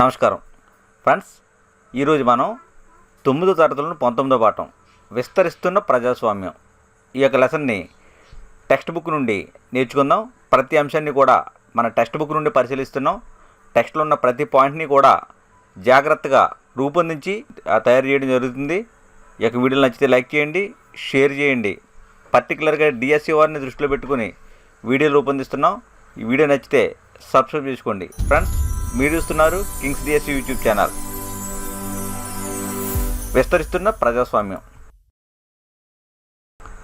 నమస్కారం. ఫ్రెండ్స్ ఈరోజు మనం తొమ్మిదో తరగతులను పంతొమ్మిదో పాఠం విస్తరిస్తున్న ప్రజాస్వామ్యం. ఈ యొక్క లెసన్ని టెక్స్ట్ బుక్ నుండి నేర్చుకుందాం. ప్రతి అంశాన్ని కూడా మన టెక్స్ట్ బుక్ నుండి పరిశీలిస్తున్నాం. టెక్స్ట్లో ఉన్న ప్రతి పాయింట్ని కూడా జాగ్రత్తగా రూపొందించి తయారు చేయడం జరుగుతుంది. ఈ యొక్క వీడియోలు నచ్చితే లైక్ చేయండి షేర్ చేయండి. పర్టికులర్గా డిఎస్సి వారిని దృష్టిలో పెట్టుకుని వీడియోలు రూపొందిస్తున్నాం. ఈ వీడియో నచ్చితే సబ్స్క్రైబ్ చేసుకోండి. ఫ్రెండ్స్ మీరు చూస్తున్నారు కింగ్స్ డిఎస్ యూట్యూబ్ ఛానల్. విస్తరిస్తున్న ప్రజాస్వామ్యం.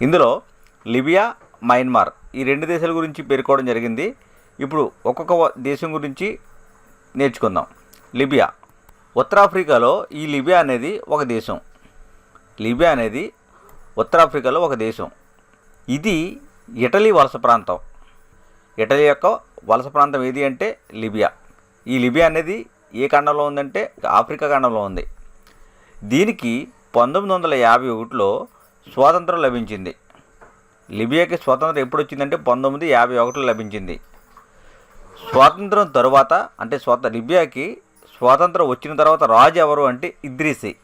ఇందులో లిబియా మయన్మార్ ఈ రెండు దేశాల గురించి పేర్కోవడం జరిగింది. ఇప్పుడు ఒక్కొక్క దేశం గురించి నేర్చుకుందాం. లిబియా. ఉత్తరాఫ్రికాలో ఈ లిబియా అనేది ఒక దేశం. లిబియా అనేది ఉత్తరాఫ్రికాలో ఒక దేశం. ఇది ఇటలీ వలస ప్రాంతం. ఇటలీ యొక్క వలస ప్రాంతం ఏది అంటే లిబియా. ఈ లిబియా అనేది ఏ ఖండంలో ఉందంటే ఆఫ్రికా ఖండంలో ఉంది. దీనికి పంతొమ్మిది వందల యాభై ఒకటిలో స్వాతంత్రం లభించింది. లిబియాకి స్వాతంత్రం ఎప్పుడు వచ్చిందంటే పంతొమ్మిది యాభై ఒకటిలో లభించింది. స్వాతంత్రం తరువాత అంటే స్వాత లిబియాకి స్వాతంత్రం వచ్చిన తర్వాత రాజు ఎవరు అంటే ఇద్రీసి.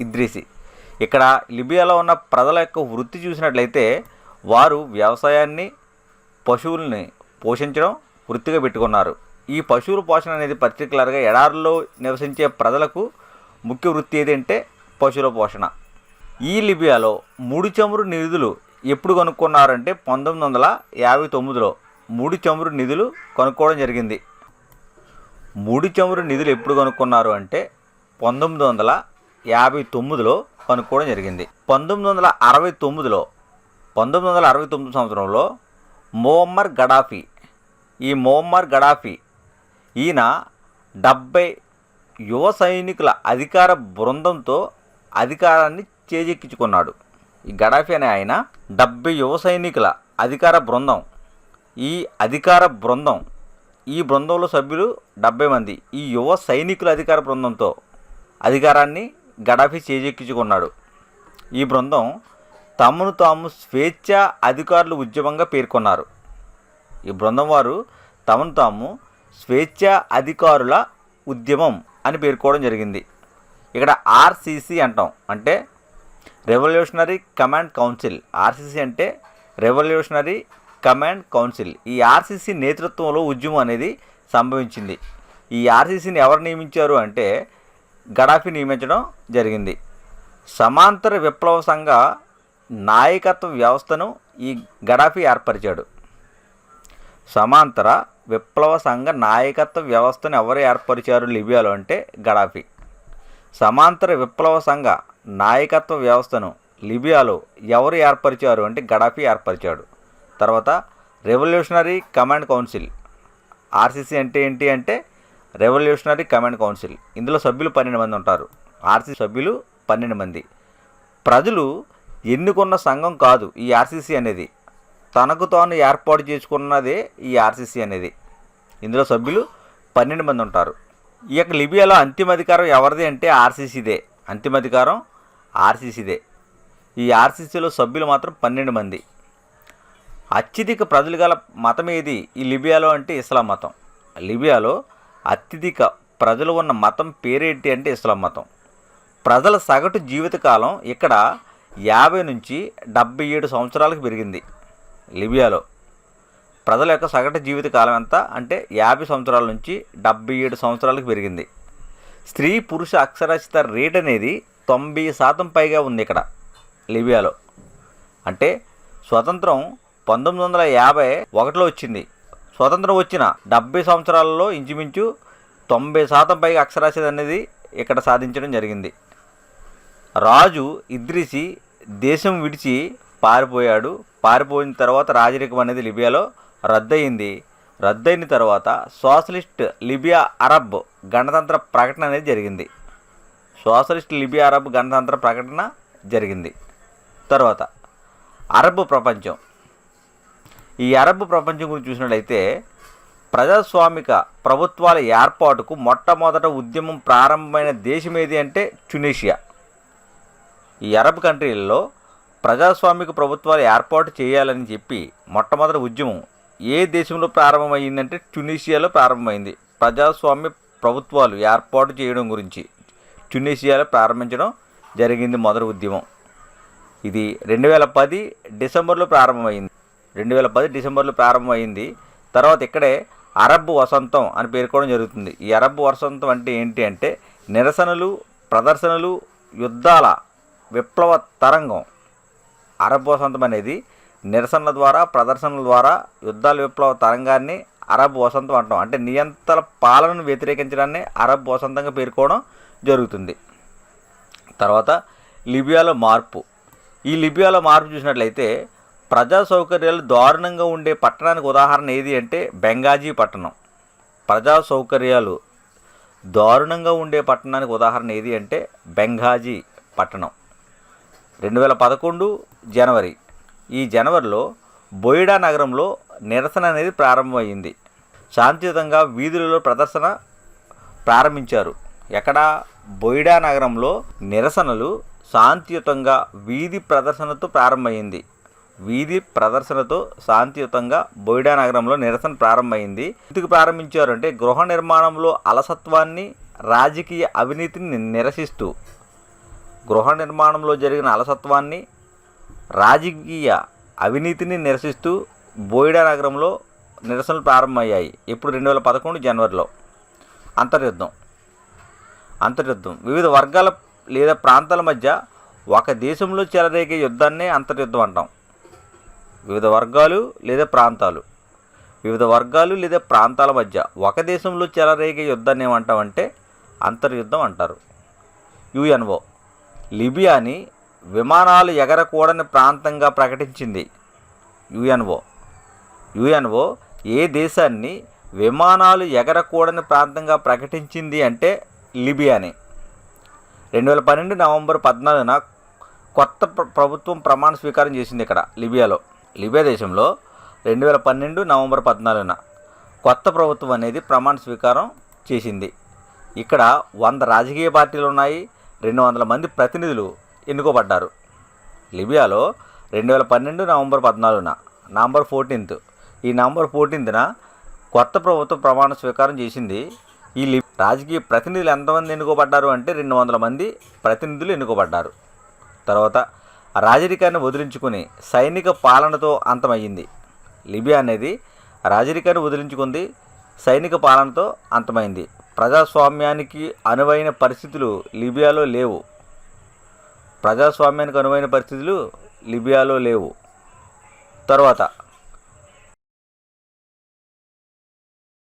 ఇద్రీసి. ఇక్కడ లిబియాలో ఉన్న ప్రజల యొక్క వృత్తి చూసినట్లయితే వారు వ్యవసాయాన్ని పశువుల్ని పోషించడం వృత్తిగా పెట్టుకున్నారు. ఈ పశువుల పోషణ అనేది పర్టికులర్గా ఎడారుల్లో నివసించే ప్రజలకు ముఖ్య వృత్తి ఏదంటే పశువుల పోషణ. ఈ లిబియాలో ముడి చమురు నిధులు ఎప్పుడు కనుక్కున్నారంటే పంతొమ్మిది వందల యాభై తొమ్మిదిలో ముడి చమురు నిధులు కనుక్కోవడం జరిగింది. ముడి చమురు నిధులు ఎప్పుడు కనుక్కున్నారు అంటే పంతొమ్మిది వందల యాభై తొమ్మిదిలో కనుక్కోవడం జరిగింది. పంతొమ్మిది వందల అరవై తొమ్మిదిలో పంతొమ్మిది వందల అరవై తొమ్మిది సంవత్సరంలో మోహమ్మర్ గడాఫీ ఈ మోహమ్మర్ గడాఫీ ఈయన డెబ్బై యువ సైనికుల అధికార బృందంతో అధికారాన్ని చేజెక్కించుకున్నాడు. ఈ గడాఫీ అనే ఆయన డెబ్బై యువ సైనికుల అధికార బృందం. ఈ అధికార బృందం ఈ బృందంలో సభ్యులు డెబ్బై మంది. ఈ యువ సైనికుల అధికార బృందంతో అధికారాన్ని గడాఫీ చేజెక్కించుకున్నాడు. ఈ బృందం తమను తాము స్వేచ్ఛ అధికారులు ఉద్యమంగా పేర్కొన్నారు. ఈ బృందం వారు తమను తాము స్వేచ్ఛ అధికారుల ఉద్యమం అని పేర్కోవడం జరిగింది. ఇక్కడ ఆర్సీసీ అంటాం. అంటే రెవల్యూషనరీ కమాండ్ కౌన్సిల్. ఆర్సీసీ అంటే రెవల్యూషనరీ కమాండ్ కౌన్సిల్. ఈ ఆర్సీసీ నేతృత్వంలో ఉద్యమం అనేది సంభవించింది. ఈ ఆర్సీసీని ఎవరు నియమించారు అంటే గడాఫీ నియమించడం జరిగింది. సమాంతర విప్లవ సంఘ నాయకత్వ వ్యవస్థను ఈ గడాఫీ ఏర్పరిచాడు. సమాంతర విప్లవ సంఘ నాయకత్వ వ్యవస్థను ఎవరు ఏర్పరిచారు లిబియాలో అంటే గడాఫీ. సమాంతర విప్లవ సంఘ నాయకత్వ వ్యవస్థను లిబియాలో ఎవరు ఏర్పరిచారు అంటే గడాఫీ ఏర్పరిచాడు. తర్వాత రెవల్యూషనరీ కమాండ్ కౌన్సిల్. ఆర్సీసీ అంటే ఏంటి అంటే రెవల్యూషనరీ కమాండ్ కౌన్సిల్. ఇందులో సభ్యులు పన్నెండు మంది ఉంటారు. ఆర్సీసీ సభ్యులు పన్నెండు మంది. ప్రజలు ఎన్నుకున్న సంఘం కాదు ఈ ఆర్సీసీ అనేది. తనకు తాను ఏర్పాటు చేసుకున్నదే ఈ ఆర్సీసీ అనేది. ఇందులో సభ్యులు పన్నెండు మంది ఉంటారు. ఈ యొక్క లిబియాలో అంతిమ అధికారం ఎవరిది అంటే ఆర్సీసీదే. అంతిమ అధికారం ఆర్సీసీదే. ఈ ఆర్సీసీలో సభ్యులు మాత్రం పన్నెండు మంది. అత్యధిక ప్రజలు గల మతం ఏది? ఈ లిబియాలో అంటే ఇస్లాం మతం. లిబియాలో అత్యధిక ప్రజలు ఉన్న మతం పేరేంటి అంటే ఇస్లాం మతం. ప్రజల సగటు జీవితకాలం ఇక్కడ యాభై నుంచి డెబ్బై ఏడు సంవత్సరాలకు పెరిగింది. లిబియాలో. ప్రజల యొక్క సగటు జీవితకాలం ఎంత? అంటే యాభై సంవత్సరాల నుంచి డెబ్బై ఏడు సంవత్సరాలకు పెరిగింది. స్త్రీ పురుష అక్షరాస్యత రేట్ అనేది తొంభై శాతం పైగా ఉంది ఇక్కడ లిబియాలో. అంటే స్వతంత్రం పంతొమ్మిది వందల యాభై ఒకటిలో వచ్చింది. స్వతంత్రం వచ్చిన డెబ్బై సంవత్సరాలలో ఇంచుమించు తొంభై శాతం పైగా అక్షరాస్యత అనేది ఇక్కడ సాధించడం జరిగింది. రాజు ఇద్రిసి దేశం విడిచి పారిపోయాడు. పారిపోయిన తర్వాత రాజరికం అనేది లిబియాలో రద్దయింది. రద్దయిన తర్వాత సోషలిస్ట్ లిబియా అరబ్ గణతంత్ర ప్రకటన అనేది జరిగింది. సోషలిస్ట్ లిబియా అరబ్ గణతంత్ర ప్రకటన జరిగింది. తర్వాత అరబ్ ప్రపంచం. ఈ అరబ్ ప్రపంచం గురించి చూసినట్లయితే ప్రజాస్వామిక ప్రభుత్వాల ఏర్పాటుకు మొట్టమొదట ఉద్యమం ప్రారంభమైన దేశం ఏది అంటే చునీషియా. ఈ అరబ్ కంట్రీలలో ప్రజాస్వామిక ప్రభుత్వాలు ఏర్పాటు చేయాలని చెప్పి మొట్టమొదటి ఉద్యమం ఏ దేశంలో ప్రారంభమైందంటే ట్యునీషియాలో ప్రారంభమైంది. ప్రజాస్వామ్య ప్రభుత్వాలు ఏర్పాటు చేయడం గురించి ట్యునీషియాలో ప్రారంభించడం జరిగింది మొదటి ఉద్యమం. ఇది రెండు వేల పది డిసెంబర్లో ప్రారంభమైంది. రెండు వేల పది డిసెంబర్లో ప్రారంభమైంది. తర్వాత ఇక్కడే అరబ్ వసంతం అని పేర్కోవడం జరుగుతుంది. ఈ అరబ్ వసంతం అంటే ఏంటి అంటే నిరసనలు ప్రదర్శనలు యుద్ధాల విప్లవ తరంగం. అరబ్ వసంతం అనేది నిరసనల ద్వారా ప్రదర్శనల ద్వారా యుద్ధాల విప్లవ తరంగాన్ని అరబ్ వసంతం అంటాం. అంటే నియంత్రణ పాలనను వ్యతిరేకించడాన్ని అరబ్ వసంతంగా పేర్కోవడం జరుగుతుంది. తర్వాత లిబియాలో మార్పు. ఈ లిబియాలో మార్పు చూసినట్లయితే ప్రజా సౌకర్యాలు దారుణంగా ఉండే పట్టణానికి ఉదాహరణ ఏది అంటే బెంగాజీ పట్టణం. ప్రజా సౌకర్యాలు దారుణంగా ఉండే పట్టణానికి ఉదాహరణ ఏది అంటే బెంగాజీ పట్టణం. రెండు వేల పదకొండు జనవరి. ఈ జనవరిలో బొయిడా నగరంలో నిరసన అనేది ప్రారంభమైంది. శాంతియుతంగా వీధులలో ప్రదర్శన ప్రారంభించారు. ఎక్కడ? బొయిడా నగరంలో నిరసనలు శాంతియుతంగా వీధి ప్రదర్శనతో ప్రారంభమైంది. వీధి ప్రదర్శనతో శాంతియుతంగా బొయిడా నగరంలో నిరసన ప్రారంభమైంది. ఎందుకు ప్రారంభించారు అంటే గృహ నిర్మాణంలో అలసత్వాన్ని రాజకీయ అవినీతిని నిరసిస్తూ గృహ నిర్మాణంలో జరిగిన అలసత్వాన్ని రాజకీయ అవినీతిని నిరసిస్తూ బోయిడా నగరంలో నిరసనలు ప్రారంభమయ్యాయి. ఇప్పుడు రెండు వేల పదకొండు జనవరిలో. అంతర్యుద్ధం. అంతర్యుద్ధం. వివిధ వర్గాల లేదా ప్రాంతాల మధ్య ఒక దేశంలో చెలరేగే యుద్ధాన్నే అంతర్యుద్ధం అంటాం. వివిధ వర్గాలు లేదా ప్రాంతాలు. వివిధ వర్గాలు లేదా ప్రాంతాల మధ్య ఒక దేశంలో చెలరేగే యుద్ధాన్ని ఏమంటామంటే అంతర్యుద్ధం అంటారు. యుఎన్ఓ. లిబియాని విమానాలు ఎగరకూడని ప్రాంతంగా ప్రకటించింది యుఎన్ఓ. యుఎన్ఓ ఏ దేశాన్ని విమానాలు ఎగరకూడని ప్రాంతంగా ప్రకటించింది అంటే లిబియాని. రెండు వేల పన్నెండు నవంబర్ పద్నాలుగున కొత్త ప్రభుత్వం ప్రమాణ స్వీకారం చేసింది ఇక్కడ లిబియాలో. లిబియా దేశంలో రెండు వేల పన్నెండు నవంబర్ పద్నాలుగున కొత్త ప్రభుత్వం అనేది ప్రమాణ స్వీకారం చేసింది. ఇక్కడ వంద రాజకీయ పార్టీలు ఉన్నాయి రెండు వందల మంది ప్రతినిధులు ఎన్నుకోబడ్డారు. లిబియాలో రెండు వేల పన్నెండు నవంబర్ పద్నాలుగున నవంబర్ ఫోర్టీన్త్. ఈ నవంబర్ ఫోర్టీన్త్న కొత్త ప్రభుత్వం ప్రమాణ స్వీకారం చేసింది ఈ లి రాజకీయ ప్రతినిధులు ఎంతమంది ఎన్నుకోబడ్డారు అంటే రెండు వందల మంది ప్రతినిధులు ఎన్నుకోబడ్డారు. తర్వాత రాజరికాన్ని వదిలించుకుని సైనిక పాలనతో అంతమయ్యింది. లిబియా అనేది రాజరికాన్ని వదిలించుకుంది సైనిక పాలనతో అంతమైంది ప్రజాస్వామ్యానికి అనువైన పరిస్థితులు లిబియాలో లేవు. ప్రజాస్వామ్యానికి అనువైన పరిస్థితులు లిబియాలో లేవు. తర్వాత